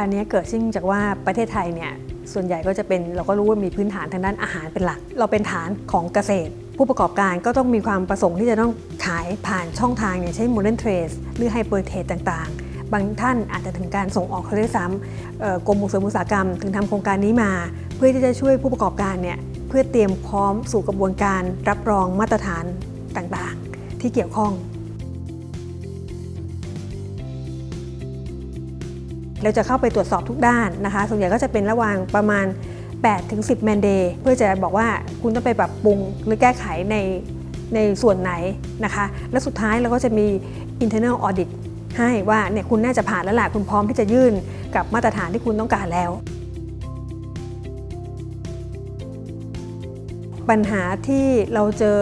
การนี้เกิดขึ้นจากว่าประเทศไทยเนี่ยส่วนใหญ่ก็จะเป็นเราก็รู้ว่ามีพื้นฐานทางด้านอาหารเป็นหลัก เราเป็นฐานของเกษตร ผู้ประกอบการก็ต้องมีความประสงค์ที่จะต้องขายผ่านช่องทางอย่างเช่น modern trade หรือ hyper trade ต่างๆ บางท่านอาจจะถึงการส่งออกเขาด้วยซ้ำกรมส่งเสริมอุตสาหกรรม ถึงทำโครงการนี้มา เพื่อที่จะช่วยผู้ประกอบการเนี่ยเพื่อเตรียมพร้อมสู่กระบวนการรับรองมาตรฐานต่างๆ ที่เกี่ยวข้อง เราจะเข้าไปตรวจสอบทุกด้านนะคะ ส่วนใหญ่ก็จะเป็นระหว่างประมาณ 8 ถึง 10 แมนเดย์เพื่อจะบอกว่าคุณต้องไปปรับปรุงหรือแก้ไขในในส่วนไหนนะคะ และสุดท้ายเราก็จะมี internal audit ให้ว่าเนี่ยคุณน่าจะผ่านแล้วล่ะคุณพร้อมที่จะยื่นกับมาตรฐานที่คุณต้องการแล้ว ปัญหาที่เราเจอ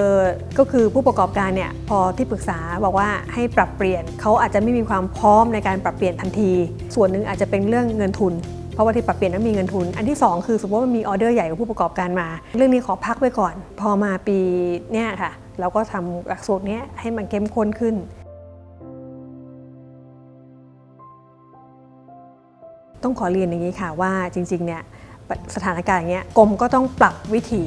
ก็คือผู้ประกอบการเนี่ยพอที่ปรึกษาบอกว่าให้ปรับเปลี่ยนเขาอาจจะไม่มีความพร้อมในการปรับเปลี่ยนทันที ส่วนหนึ่งอาจจะเป็นเรื่องเงินทุน เพราะว่าที่ปรับเปลี่ยนต้องมีเงินทุน อันที่ 2 คือสมมติว่ามันมีออเดอร์ใหญ่กับผู้ประกอบการมา เรื่องนี้ขอพักไว้ก่อน พอมาปีเนี่ยค่ะ เราก็ทำหลักสูตรนี้ให้มันเข้มข้นขึ้นต้องขอเรียนอย่างนี้ค่ะว่าจริงๆเนี่ย สถานการณ์อย่างเงี้ยกรมก็ต้องปรับวิถี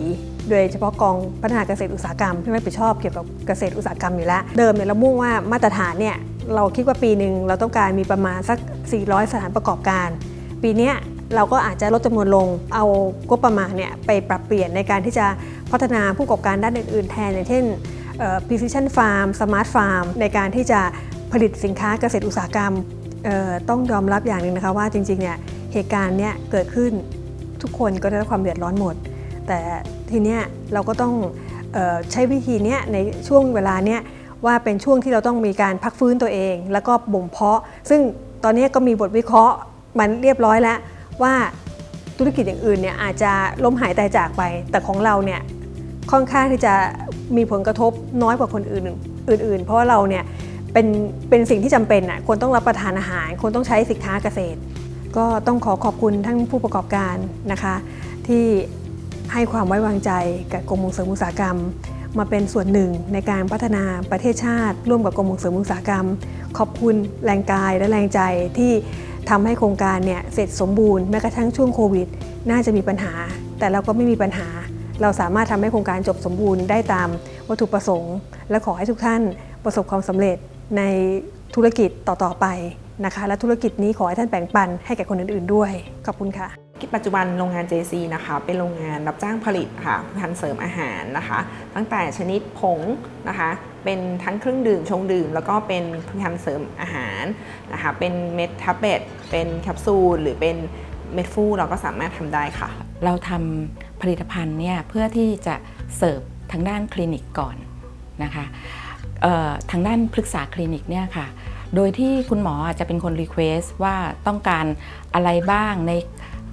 โดยเฉพาะกองพัฒนาเกษตรอุตสาหกรรมที่รับผิดชอบเกี่ยวกับเกษตรอุตสาหกรรมอยู่แล้ว เดิมเนี่ยเรามุ่งว่ามาตรฐานเนี่ยเราคิดว่าปีหนึ่งเราต้องการมีประมาณสัก 400 สถานประกอบการ ปีนี้เราก็อาจจะลดจำนวนลง เอาก็ประมาณเนี่ยไปปรับเปลี่ยนในการที่จะพัฒนาผู้ประกอบการด้านอื่น ๆ แทนอย่างเช่น precision farm smart farm ในการที่จะผลิตสินค้าเกษตรอุตสาหกรรมต้องยอมรับอย่างหนึ่งนะคะว่าจริงๆเนี่ยเหตุการณ์เนี้ยเกิดขึ้น ทุกคนก็ได้รับความเดือดร้อนหมด แต่ทีเนี้ยเราก็ต้องออใช้วิธีเนี้ยในช่วงเวลาเนี้ยว่าเป็นช่วงที่เราต้องมีการพักฟื้นตัวเอง แล้วก็บ่มเพาะ ซึ่งตอนนี้ก็มีบทวิเคราะห์มันเรียบร้อยแล้วว่าธุรกิจอย่างอื่นเนี่ยอาจจะล้มหายตายจากไป แต่ของเราเนี่ยค่อนข้างที่จะมีผลกระทบน้อยกว่าคนอื่นอื่น ๆ เพราะว่าเราเนี่ยเป็นเป็นสิ่งที่จำเป็นอะคนต้องรับประทานอาหาร คนต้องใช้สินค้าเกษตร ก็ต้องขอขอบคุณทั้งผู้ประกอบการนะคะ ที่ให้ความไว้วางใจกับกรมส่งเสริมอุตสาหกรรม มาเป็นส่วนหนึ่งในการพัฒนาประเทศชาติ ร่วมกับกรมส่งเสริมอุตสาหกรรม ขอบคุณแรงกายและแรงใจที่ทำให้โครงการเนี่ยเสร็จสมบูรณ์แม้กระทั่งช่วงโควิด น่าจะมีปัญหา แต่เราก็ไม่มีปัญหา เราสามารถทำให้โครงการจบสมบูรณ์ได้ตามวัตถุประสงค์ และขอให้ทุกท่านประสบความสำเร็จในธุรกิจต่อๆไป นะคะ และธุรกิจนี้ขอให้ท่านแบ่งปันให้แก่คนอื่นๆด้วย ขอบคุณค่ะ ปัจจุบันโรงงาน JC นะคะ เป็นโรงงานรับจ้างผลิตค่ะพันเสริมอาหารนะคะ ตั้งแต่ชนิดผงนะคะ เป็นทั้งเครื่องดื่มชงดื่ม แล้วก็เป็นพันเสริมอาหารนะคะ เป็นเม็ดแท็บเล็ตเป็นแคปซูลหรือเป็นเม็ดฟูเราก็สามารถทำได้ค่ะ เราทำผลิตภัณฑ์เนี่ยเพื่อที่จะเสิร์ฟทางด้านคลินิกก่อนนะคะเอ่อทางด้านพฤกษาคลินิกเนี่ยค่ะ โดยที่คุณหมออาจจะเป็นคนรีเควสว่าต้องการอะไรบ้างใน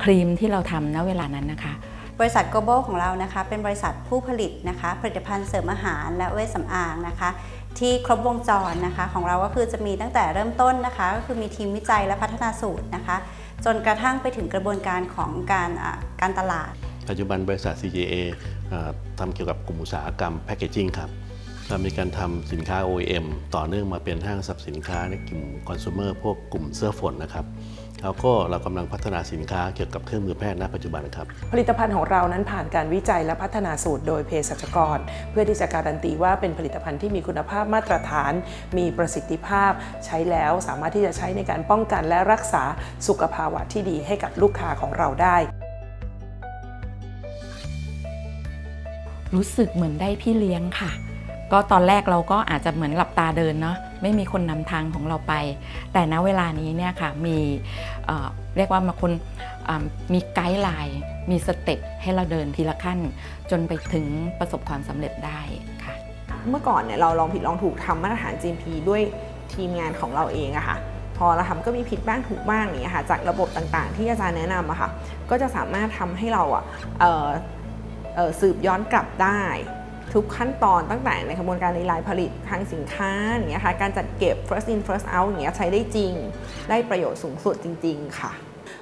ครีมที่เราทำณเวลานั้นนะคะบริษัท global ของเรานะคะ เป็นบริษัทผู้ผลิตนะคะ ผลิตภัณฑ์เสริมอาหารและเวชสำอางนะคะ ที่ครบวงจรนะคะ ของเราก็คือจะมีตั้งแต่เริ่มต้นนะคะ ก็คือมีทีมวิจัยและพัฒนาสูตรนะคะ จนกระทั่งไปถึงกระบวนการของการอ่าการตลาด ปัจจุบันบริษัท CJA เอ่อทำเกี่ยวกับกลุ่มอุตสาหกรรมแพ c เกจิ้งครับ เรามีการทำสินค้า OEM ต่อเนื่องมาเป็นห้างสรรพสินค้าในกลุ่มคอน sumer พวกกลุ่มเสื้อฝนนะครับแล้วก็เรากำลังพัฒนาสินค้าเกี่ยวกับเครื่องมือแพทย์ณปัจจุบันครับ ผลิตภัณฑ์ของเรานั้นผ่านการวิจัยและพัฒนาสูตรโดยเภสัชกร เพื่อที่จะการันตีว่าเป็นผลิตภัณฑ์ที่มีคุณภาพมาตรฐาน มีประสิทธิภาพ ใช้แล้วสามารถที่จะใช้ในการป้องกันและรักษาสุขภาวะที่ดีให้กับลูกค้าของเราได้รู้สึกเหมือนได้พี่เลี้ยงค่ะ ก็ตอนแรกเราก็อาจจะเหมือนหลับตาเดินเนาะไม่มีคนนำทางของเราไป แต่ณเวลานี้เนี่ยค่ะมีเเรียกว่ามาคนมีไกด์ไลน์มีสเต็ปให้เราเดินทีละขั้น จนไปถึงประสบความสำเร็จได้ค่ะ เมื่อก่อนเนี่ยเราลองผิดลองถูกทำมาตรฐาน GMP ด้วยทีมงานของเราเองอะค่ะพอเราทำก็มีผิดบ้างถูกบ้างอย่ค่ะจากระบบต่างๆ ที่อาจารย์แนะนำอะค่ะก็จะสามารถทำให้เราอะสืบย้อนกลับได้ ทุกขั้นตอนตั้งแต่ในกระบวนการในลายผลิตทางสินค้าอย่างเงี้ยค่ะการจัดเก็บ first in first out อย่างเงี้ยใช้ได้จริง ได้ประโยชน์สูงสุดจริง ๆ ค่ะ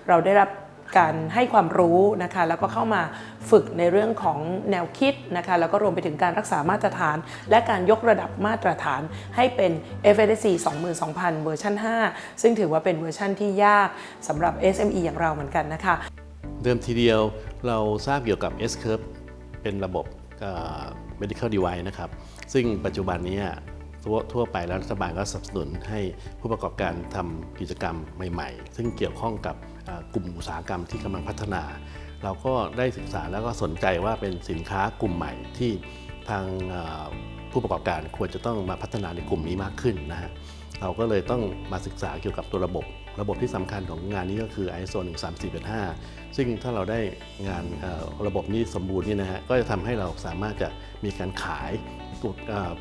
เราได้รับการให้ความรู้นะคะแล้วก็เข้ามาฝึกในเรื่องของแนวคิดนะคะแล้วก็รวมไปถึงการรักษามาตรฐาน และการยกระดับมาตรฐานให้เป็น FSC 22000 เวอร์ชัน5 ซึ่งถือว่าเป็นเวอร์ชันที่ยากสำหรับ SME อย่างเราเหมือนกันนะคะ เดิมทีเดียวเราทราบเกี่ยวกับ S curve เป็นระบบ medical device นะครับ ซึ่งปัจจุบันนี้ทั่วทั่วไปแล้วรัฐบาลก็สนับสนุนให้ผู้ประกอบการทำกิจกรรมใหม่ ๆ ซึ่งเกี่ยวข้องกับกลุ่มอุตสาหกรรมที่กำลังพัฒนา เราก็ได้ศึกษาแล้วก็สนใจว่าเป็นสินค้ากลุ่มใหม่ที่ทางผู้ประกอบการควรจะต้องมาพัฒนาในกลุ่มนี้มากขึ้นนะฮะ เราก็เลยต้องมาศึกษาเกี่ยวกับตัวระบบ ระบบที่สำคัญของงานนี้ก็คือ ISO 1 3 4 5 ซึ่งถ้าเราได้งานระบบนี้สมบูรณ์นี่นะฮะก็จะทำให้เราสามารถจะมีการขาย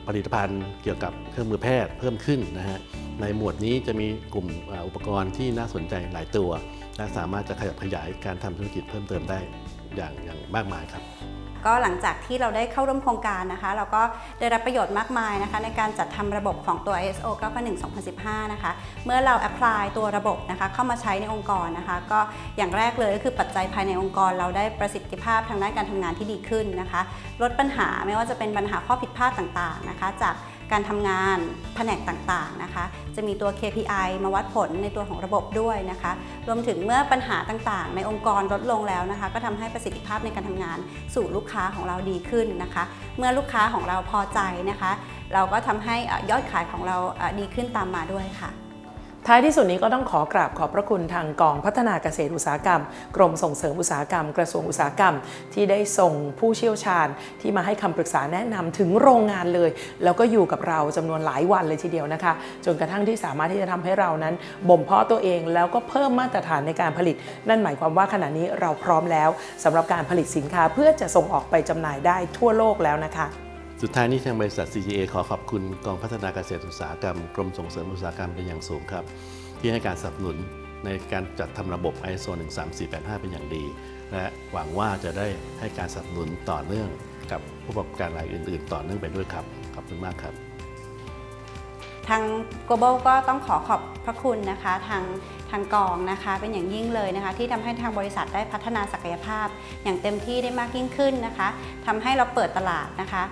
ผลิตภัณฑ์เกี่ยวกับเครื่องมือแพทย์เพิ่มขึ้นนะฮะในหมวดนี้จะมีกลุ่มอุปกรณ์ที่น่าสนใจหลายตัว และสามารถจะขยับขยายการทำธุรกิจเพิ่มเติมได้อย่างอย่างมากมายครับ ก็หลังจากที่เราได้เข้าร่วมโครงการนะคะ เราก็ได้รับประโยชน์มากมายนะคะ ในการจัดทำระบบของตัว ISO 9001: 2015 นะคะ เมื่อเรา apply ตัวระบบนะคะ เข้ามาใช้ในองค์กรนะคะ ก็อย่างแรกเลยก็คือปัจจัยภายในองค์กร เราได้ประสิทธิภาพทางด้านการทำงานที่ดีขึ้นนะคะ ลดปัญหาไม่ว่าจะเป็นปัญหาข้อผิดพลาดต่างๆนะคะ จาก การทำงานแผนกต่างๆนะคะ จะมีตัว KPI มาวัดผลในตัวของระบบด้วยนะคะ รวมถึงเมื่อปัญหาต่างๆ ในองค์กรลดลงแล้วนะคะ ก็ทำให้ประสิทธิภาพในการทำงานสู่ลูกค้าของเราดีขึ้นนะคะ เมื่อลูกค้าของเราพอใจนะคะ เราก็ทำให้ยอดขายของเราดีขึ้นตามมาด้วยค่ะ ท้ายที่สุดนี้ก็ต้องขอกราบขอบพระคุณทางกองพัฒนาเกษตรอุตสาหกรรม กรมส่งเสริมอุตสาหกรรม กระทรวงอุตสาหกรรม ที่ได้ส่งผู้เชี่ยวชาญ ที่มาให้คำปรึกษาแนะนำถึงโรงงานเลย แล้วก็อยู่กับเราจำนวนหลายวันเลยทีเดียวนะคะ จนกระทั่งที่สามารถที่จะทำให้เรานั้นบ่มเพาะตัวเองแล้วก็เพิ่มมาตรฐานในการผลิต นั่นหมายความว่าขณะนี้เราพร้อมแล้วสำหรับการผลิตสินค้าเพื่อจะส่งออกไปจำหน่ายได้ทั่วโลกแล้วนะคะ สุดท้ายนี้ทางบริษัท CGA ขอขอบคุณกองพัฒนาเกษตรอุตสาหกรรม กรมส่งเสริมอุตสาหกรรมเป็นอย่างสูงครับ ที่ให้การสนับสนุนในการจัดทำระบบ ISO 13485 เป็นอย่างดี และหวังว่าจะได้ให้การสนับสนุนต่อเนื่องกับผู้ประกอบการรายอื่น ๆ ต่อเนื่องไปด้วยครับ ขอบคุณมากครับ ทาง global ก็ต้องขอขอบพระคุณนะคะ ทางทางกองนะคะ เป็นอย่างยิ่งเลยนะคะ ที่ทำให้ทางบริษัทได้พัฒนาศักยภาพ อย่างเต็มที่ได้มากยิ่งขึ้นนะคะทำให้เราเปิดตลาดนะคะ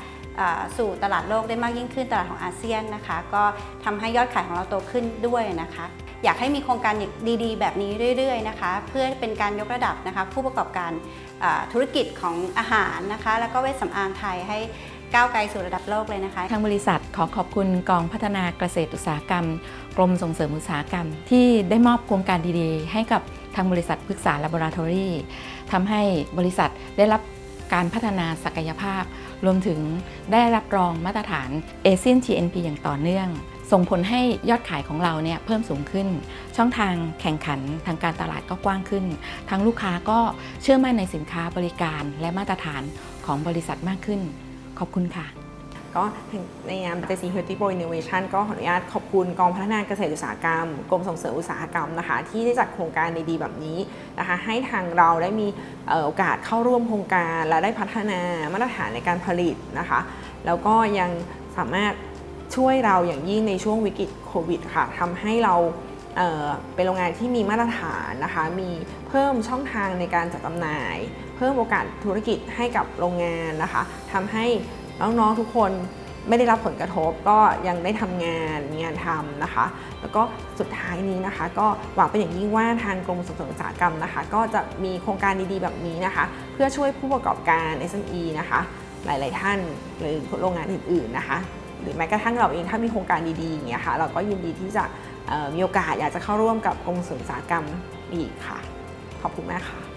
สู่ตลาดโลกได้มากยิ่งขึ้นตลาดของอาเซียนนะคะ ก็ทำให้ยอดขายของเราโตขึ้นด้วยนะคะ อยากให้มีโครงการดีๆ แบบนี้เรื่อยๆนะคะ เพื่อเป็นการยกระดับนะคะผู้ประกอบการธุรกิจของอาหารนะคะ แล้วก็เวชสำอางไทยให้ก้าวไกลสู่ระดับโลกเลยนะคะ ทางบริษัทขอขอบคุณกองพัฒนาเกษตรอุตสาหกรรม กรมส่งเสริมอุตสาหกรรม ที่ได้มอบโครงการดีๆ ให้กับทางบริษัทพฤกษา l a b o r a t o r y ทำให้บริษัทได้รับ การพัฒนาศักยภาพ รวมถึงได้รับรองมาตรฐาน ASEAN GNP อย่างต่อเนื่อง ส่งผลให้ยอดขายของเราเนี่ยเพิ่มสูงขึ้น ช่องทางแข่งขันทางการตลาดก็กว้างขึ้น ทั้งลูกค้าก็เชื่อมั่นในสินค้าบริการและมาตรฐานของบริษัทมากขึ้น ขอบคุณค่ะ ก็ในนาม JC Healthy Pro Innovation ก็ขออนุญาตขอบคุณกองพัฒนาเกษตรอุตสาหกรรมกรมส่งเสริมอุตสาหกรรมนะคะ ที่ได้จัดโครงการดีๆแบบนี้นะคะให้ทางเราได้มีโอกาสเข้าร่วมโครงการและได้พัฒนามาตรฐานในการผลิตนะคะ แล้วก็ยังสามารถช่วยเราอย่างยิ่งในช่วงวิกฤตโควิดค่ะทำให้เราเเป็นโรงงานที่มีมาตรฐานนะคะ มีเพิ่มช่องทางในการจัดจำหน่าย เพิ่มโอกาสธุรกิจให้กับโรงงานนะคะทำให้ น้องๆทุกคนไม่ได้รับผลกระทบก็ยังได้ทำงานมีงานทำนะคะ แล้วก็สุดท้ายนี้นะคะ ก็หวังเป็นอย่างยิ่งว่าทางกรมส่งเสริมอุตสาหกรรมนะคะ ก็จะมีโครงการดีๆแบบนี้นะคะ เพื่อช่วยผู้ประกอบการ SME นะคะ หลายๆท่านหรือโรงงานอื่นๆนะคะ หรือแม้กระทั่งเราเองถ้ามีโครงการดีๆอย่างเงี้ยค่ะเราก็ยินดีที่จะมีโอกาสอยากจะเข้าร่วมกับกรมส่งเสริมอุตสาหกรรมอีกค่ะ ขอบคุณมากค่ะ